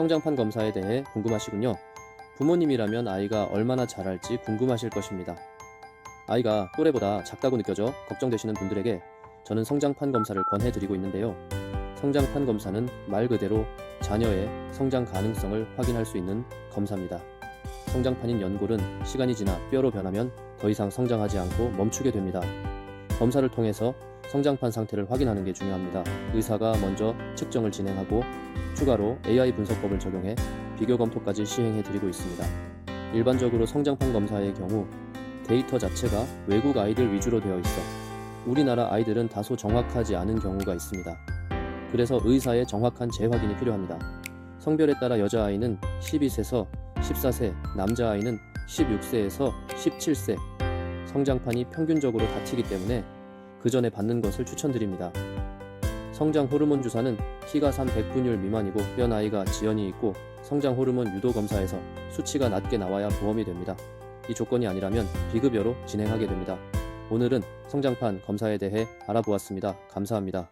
성장판 검사에 대해 궁금하시군요. 부모님이라면 아이가 얼마나 잘할지 궁금하실 것입니다. 아이가 또래보다 작다고 느껴져 걱정되시는 분들에게 저는 성장판 검사를 권해드리고 있는데요. 성장판 검사는 말 그대로 자녀의 성장 가능성을 확인할 수 있는 검사입니다. 성장판인 연골은 시간이 지나 뼈로 변하면 더 이상 성장하지 않고 멈추게 됩니다. 검사를 통해서 성장판 상태를 확인하는 게 중요합니다. 의사가 먼저 측정을 진행하고 추가로 AI 분석법을 적용해 비교 검토까지 시행해 드리고 있습니다. 일반적으로 성장판 검사의 경우 데이터 자체가 외국 아이들 위주로 되어 있어 우리나라 아이들은 다소 정확하지 않은 경우가 있습니다. 그래서 의사의 정확한 재확인이 필요합니다. 성별에 따라 여자아이는 12세에서 14세, 남자아이는 16세에서 17세, 성장판이 평균적으로 다치기 때문에 그 전에 받는 것을 추천드립니다. 성장 호르몬 주사는 키가 3 100분율 미만이고 뼈 나이가 지연이 있고 성장 호르몬 유도 검사에서 수치가 낮게 나와야 보험이 됩니다. 이 조건이 아니라면 비급여로 진행하게 됩니다. 오늘은 성장판 검사에 대해 알아보았습니다. 감사합니다.